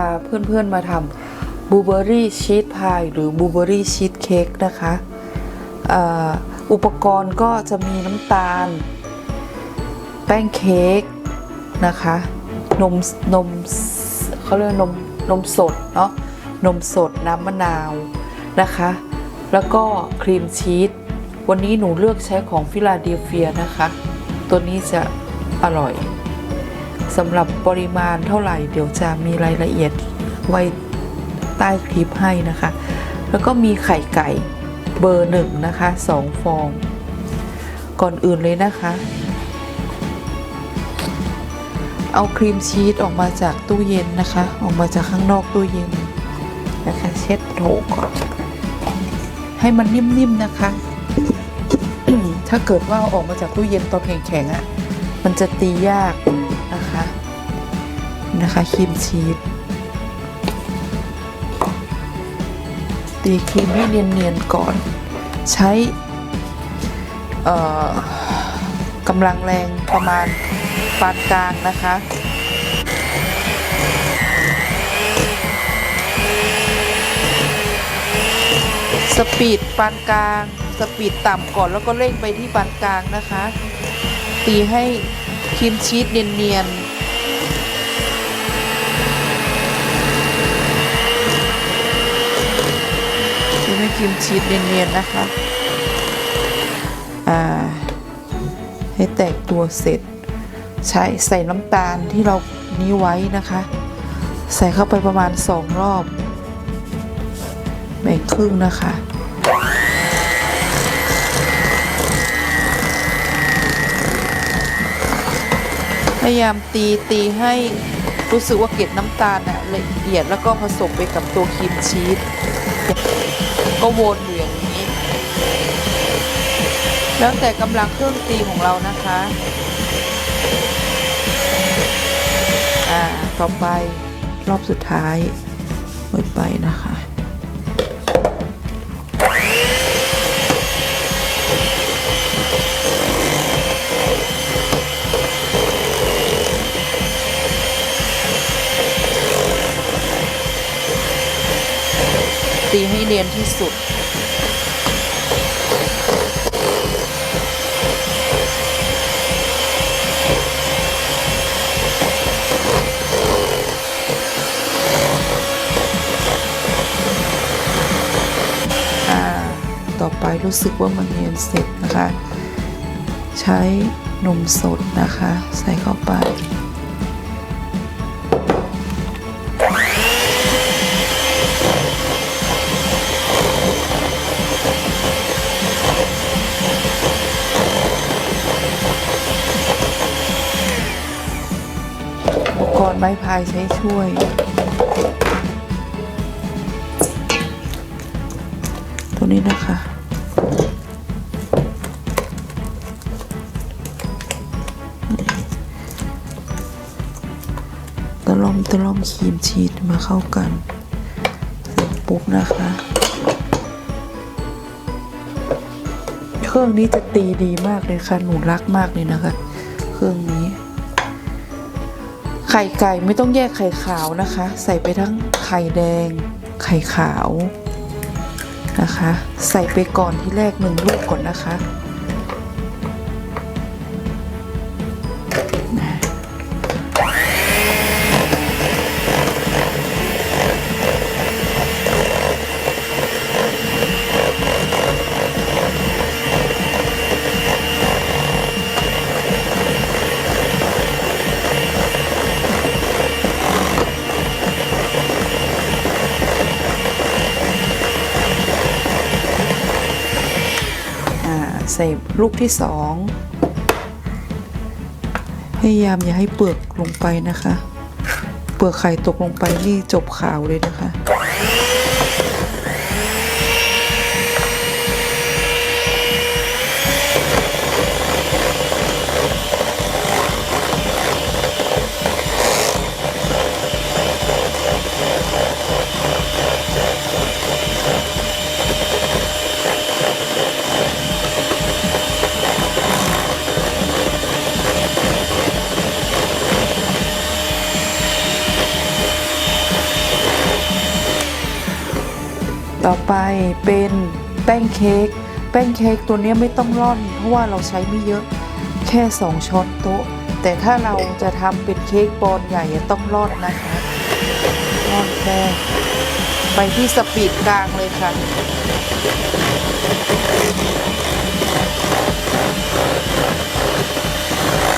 พาเพื่อนๆมาทำบูเบอรี่ชีสพายหรือบูเบอรี่ชีสเค้กนะคะอุปกรณ์ก็จะมีน้ำตาล แป้งเค้กนะคะ นมนมเขาเรียกนมนมสดเนาะนมสดน้ำมะนาวนะคะ แล้วก็ครีมชีสวันนี้หนูเลือกใช้ของฟิลาเดลเฟียนะคะ ตัวนี้จะอร่อย สำหรับปริมาณเท่าไหร่ เดี๋ยวจะมีรายละเอียดไว้ใต้คลิปให้นะคะ แล้วก็มีไข่ไก่เบอร์หนึ่งนะคะสองฟอง ก่อนอื่นเลยนะคะ เอาครีมชีสออกมาจากตู้เย็นนะคะ ออกมาจากข้างนอกตู้เย็นนะคะ เช็ดโถก่อน ให้มันนิ่มๆนะคะ ถ้าเกิดว่าอออกมาจากตู้เย็นตอนแข็งๆอะ่ะ มันจะตียาก นะคะครีมชีสตีครีมให้เนียนๆก่อน ใช้กำลังแรงประมาณปานกลางนะคะสปีดปานกลางสปีดต่ำก่อนแล้วก็เร่งไปที่ปานกลางนะคะ ตีให้ครีมชีสเนียนๆตีให้ ครีมชีสเนียนๆนะคะ อ่า ให้แตกตัวเสร็จ ใช้ใส่น้ำตาลที่เรานี้ไว้นะคะ ใส่เข้าไปประมาณสองรอบแบ่งครึ่งนะคะพยายามตีตีให้รู้สึกว่าเกล็ดน้ำตาลน่ะละเอียดแล้วก็ผสมไปกับตัวครีมชีส ก็วนอยู่อย่างนี้ แล้วแต่กำลังเครื่องตีของเรานะคะ อ่า ต่อไปรอบสุดท้ายเปิดไปนะคะ ตีให้เนียนที่สุดอ่าต่อไปรู้สึกว่ามันเนียนเสร็จนะคะ ใช้นมสดนะคะ ใส่เข้าไป อุปกรณ์ไม้พายใช้ช่วย ตัวนี้นะคะ ตะล่อมตะล่อมครีมชีสมาเข้ากันเสร็จปุ๊บนะคะ เครื่องนี้จะตีดีมากเลยค่ะ หนูรักมากเลยนะคะ เครื่องนี้ ไข่ไก่ไม่ต้องแยกไข่ขาวนะคะ ใส่ไปทั้งไข่แดง ไข่ขาวนะคะ ใส่ไปก่อนที่แรกหนึ่งลูกก่อนนะคะนะ ใส่ลูกที่สองพยายามอย่าให้เปลือกลงไปนะคะ เปลือกไข่ตกลงไปนี่จบข่าวเลยนะคะ พ เป็นแป้งเค้กแป้งเค้กตัวนี้ไม่ต้องร่อน เพราะว่าเราใช้ไม่เยอะแค่ 2 ช้อนโต๊ะ แต่ถ้าเราจะทำเป็นเค้กปอนด์ใหญ่ต้องร่อนนะคะร่อนแป้งไปที่สปีดกลางเลยค่ะ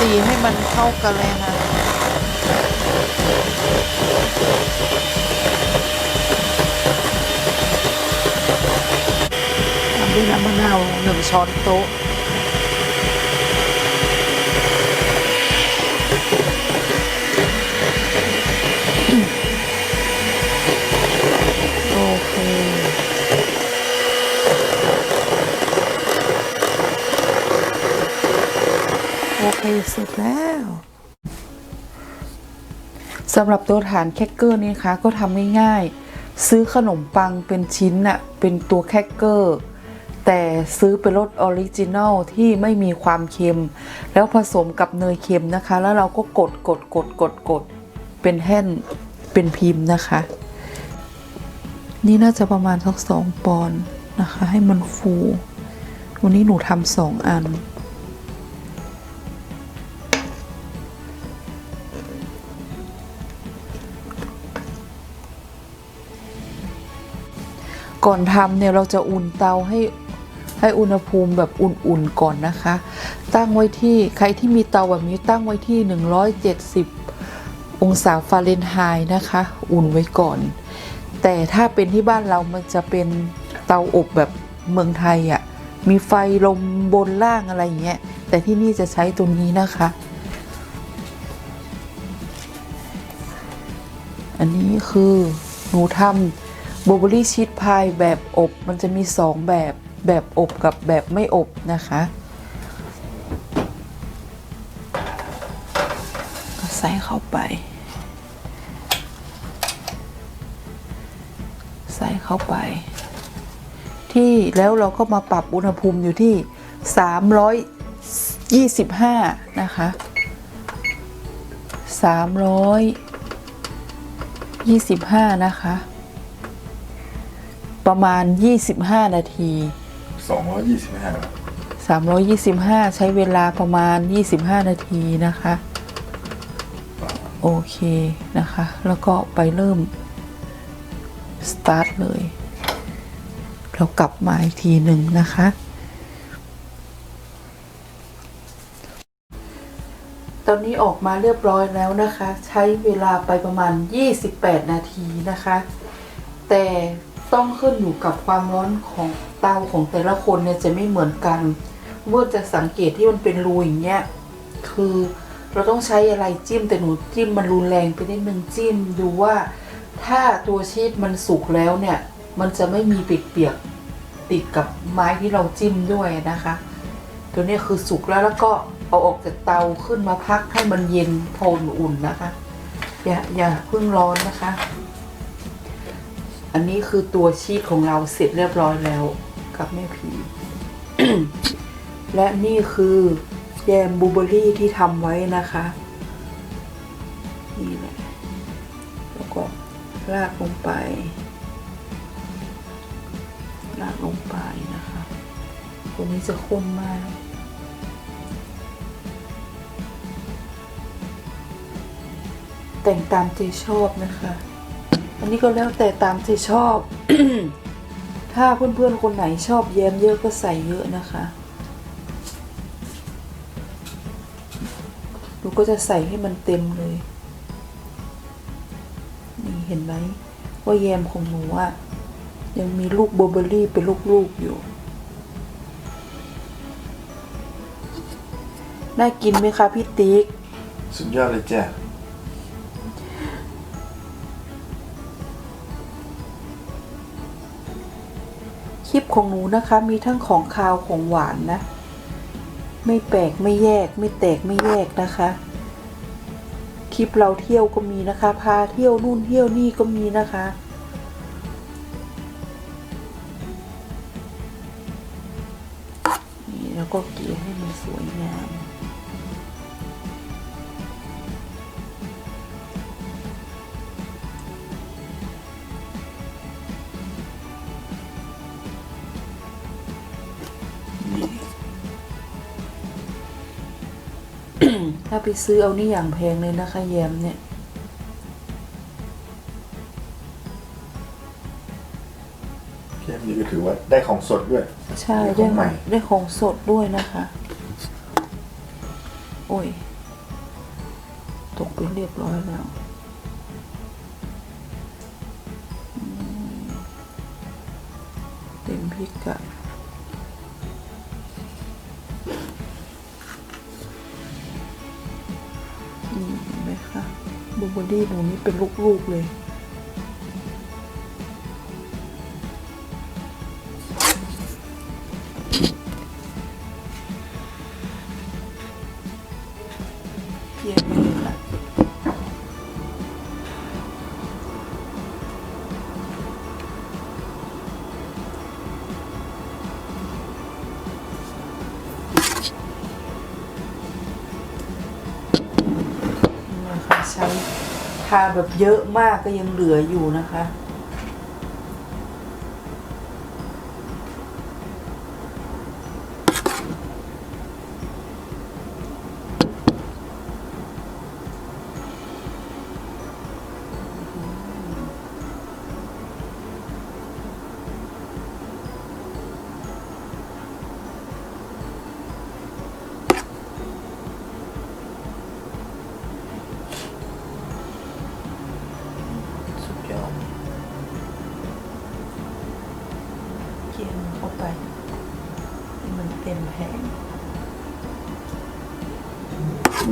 ตีให้มันเข้ากันเลยนะ ตาม ด้วยน้ำมะนาวหนึ่งช้อนโต๊ะ โอเค โอเค เสร็จแล้วสำหรับตัวฐานแคคเกอร์นี่นะคะก็ทำง่ายๆซื้อขนมปังเป็นชิ้นน่ะ เป็นตัวแคคเกอร์ แต่ซื้อเป็นรสออริจินัลที่ไม่มีความเค็ม แล้วผสมกับเนยเค็มนะคะ แล้วเราก็กดกดกดกดกดเป็นแท่นเป็นพิมพ์นะคะ นี่น่าจะประมาณสักสองปอนด์นะคะ ให้มันฟู วันนี้หนูทำสองอันก่อนทำเนี่ยเราจะอุ่นเตาให้ ให้อุณหภูมิแบบอุ่นๆก่อนนะคะ ตั้งไว้ที่ใครที่มีเตาแบบนี้ตั้งไว้ที่ 170 องศาฟาเรนไฮต์นะคะ อุ่นไว้ก่อน แต่ถ้าเป็นที่บ้านเรามันจะเป็นเตาอบแบบเมืองไทยอะ่ะมีไฟลมบนล่างอะไรอย่างเงี้ยแต่ที่นี่จะใช้ตัวนี้นะคะ อันนี้คือหนูทำบลูเบอรี่ชีสพายแบบอบมันจะมีสองแบบ แบบอบกับแบบไม่อบนะคะ ก็ใส่เข้าไป ใส่เข้าไป ที่แล้วเราก็มาปรับอุณหภูมิอยู่ที่ 325 นะคะ 325 นะคะประมาณ 25 นาที 225 325 ใช้เวลาประมาณ 25 นาทีนะคะ โอเคนะคะ แล้วก็ไปเริ่ม สตาร์ทเลยแล้วกลับมาอีกทีหนึ่งนะคะ ตอนนี้ออกมาเรียบร้อยแล้วนะคะ ใช้เวลาไปประมาณ 28 นาทีนะคะ แต่ ต้องขึ้นอยู่กับความร้อนของเตาของแต่ละคนเนี่ยจะไม่เหมือนกัน เมื่อจะสังเกตที่มันเป็นรูอย่างเงี้ยคือเราต้องใช้อะไรจิ้มแต่หนูจิ้มมันรุนแรงไปนิดนึงจิ้มดูว่าถ้าตัวชีสมันสุกแล้วเนี่ย มันจะไม่มีเปียกๆติดกับไม้ที่เราจิ้มด้วยนะคะ ตัวนี้คือสุกแล้วแล้วก็เอาออกจากเตาขึ้นมาพักให้มันเย็นพออุ่นนะคะ อย่าอย่าเพิ่งร้อนนะคะ อันนี้คือตัวชีสของเราเสร็จเรียบร้อยแล้วกับแม่ผี และนี่คือแยมบูเบอรี่ที่ทำไว้นะคะ นี่แหละ แล้วก็ราดลงไปราดลงไปนะคะตัวนี้จะข้นมากแต่งตามใจชอบนะคะ นนี้ก็แล้วแต่ตามใจชอบ ถ้าเพื่อนๆคนไหนชอบแยมเยอะก็ใส่เยอะนะคะหนูก็จะใส่ให้มันเต็มเลย นี่เห็นไหมว่าแยมของหนูอะยังมีลูกเบลูเบอร์รี่เป็นลูกๆอยู่ น่ากินไหมคะพี่ติ๊ก สุดยอดเลยจ้ะ ลิปของหนูนะคะ มีทั้งของคาวของหวานนะ ไม่แปลกไม่แยก ไม่แตกไม่แยกนะคะ คลิปเราเที่ยวก็มีนะคะ พาเที่ยวนู่นเที่ยวนี่ก็มีนะคะนี่แล้วก็เกลี่ยให้มันสวยงาม ไปซื้อเอานี่อย่างแพงเลยนะคะแยมเนี่ยเพียบนี่ก็ถือว่าได้ของสดด้วย ใช่ได้ได้ของใหม่ ได้ของสดด้วยนะคะ โอ้ย ตกไปเรียบร้อยแล้วอืมเต็มพิกัด เห็นไหมคะบลูเบอรี่ตรงนี่เป็นลูกๆเลย ใช้ทาแบบเยอะมากก็ยังเหลืออยู่นะคะ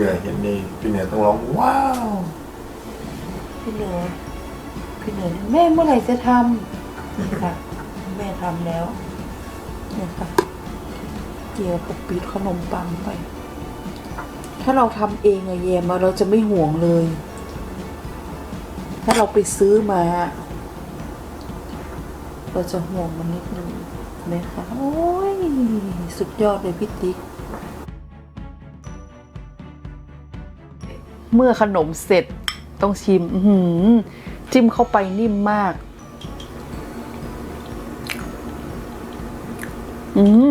เหนือเห็นนี่พี่เหนือต้องร้องว้าวพี่เหนือพี่เหนือแม่เมื่อไหร่จะทำนี่ค่ะ แม่ทำแล้วเนี่ยค่ะเกี่ยวกับปีดขนมปังไป ถ้าเราทำเองอะแยมอะเราจะไม่ห่วงเลย ถ้าเราไปซื้อมา เราจะห่วงมันนิดนึงนะคะโอ้ยสุดยอดเลยพี่ติ๊ก เมื่อขนมเสร็จต้องชิมหืจิ้มเข้าไปนิ่มมาก อืม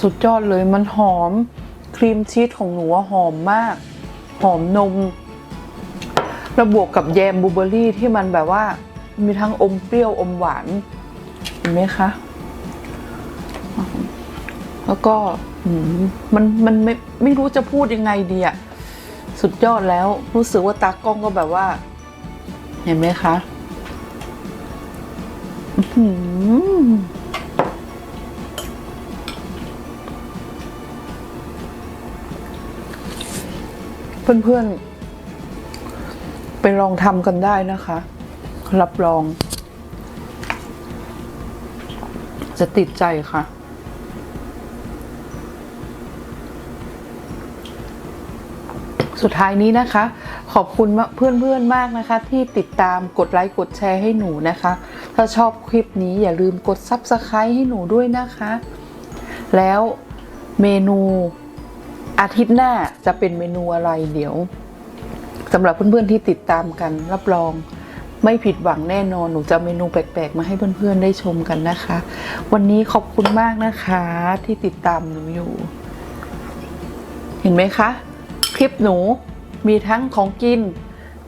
สุดยอดเลยมันหอม ครีมชีสของหนูหอมมาก หอมนม แล้วบวกกับแยมบูเบอรี่ที่มันแบบว่า มีทั้งอมเปรี้ยวอมหวาน เห็นไหมคะ แล้วก็มันมันไม่ไม่รู้จะพูดยังไงดีอะสุดยอดแล้ว รู้สึกว่าตากล้องก็แบบว่า เห็นไหมคะอื้อหือเพื่อนๆ ไปลองทำกันได้นะคะ รับรอง จะติดใจค่ะ สุดท้ายนี้นะคะ ขอบคุณเพื่อนๆมากนะคะ ที่ติดตามกดไลค์กดแชร์ให้หนูนะคะ ถ้าชอบคลิปนี้อย่าลืมกด Subscribe ให้หนูด้วยนะคะ แล้วเมนูอาทิตย์หน้าจะเป็นเมนูอะไรเดี๋ยวสำหรับเพื่อนๆที่ติดตามกันรับรองไม่ผิดหวังแน่นอน หนูจะเมนูแปลกๆ มาให้เพื่อนๆได้ชมกันนะคะ วันนี้ขอบคุณมากนะคะที่ติดตามหนูอยู่ เห็นไหมคะ ลิปหนู มีทั้งของกิน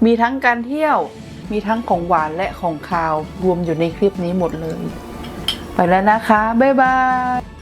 มีทั้งการเที่ยว มีทั้งของหวานและของคาวรวมอยู่ในคลิปนี้หมดเลย ไปแล้วนะคะ บ๊ายบาย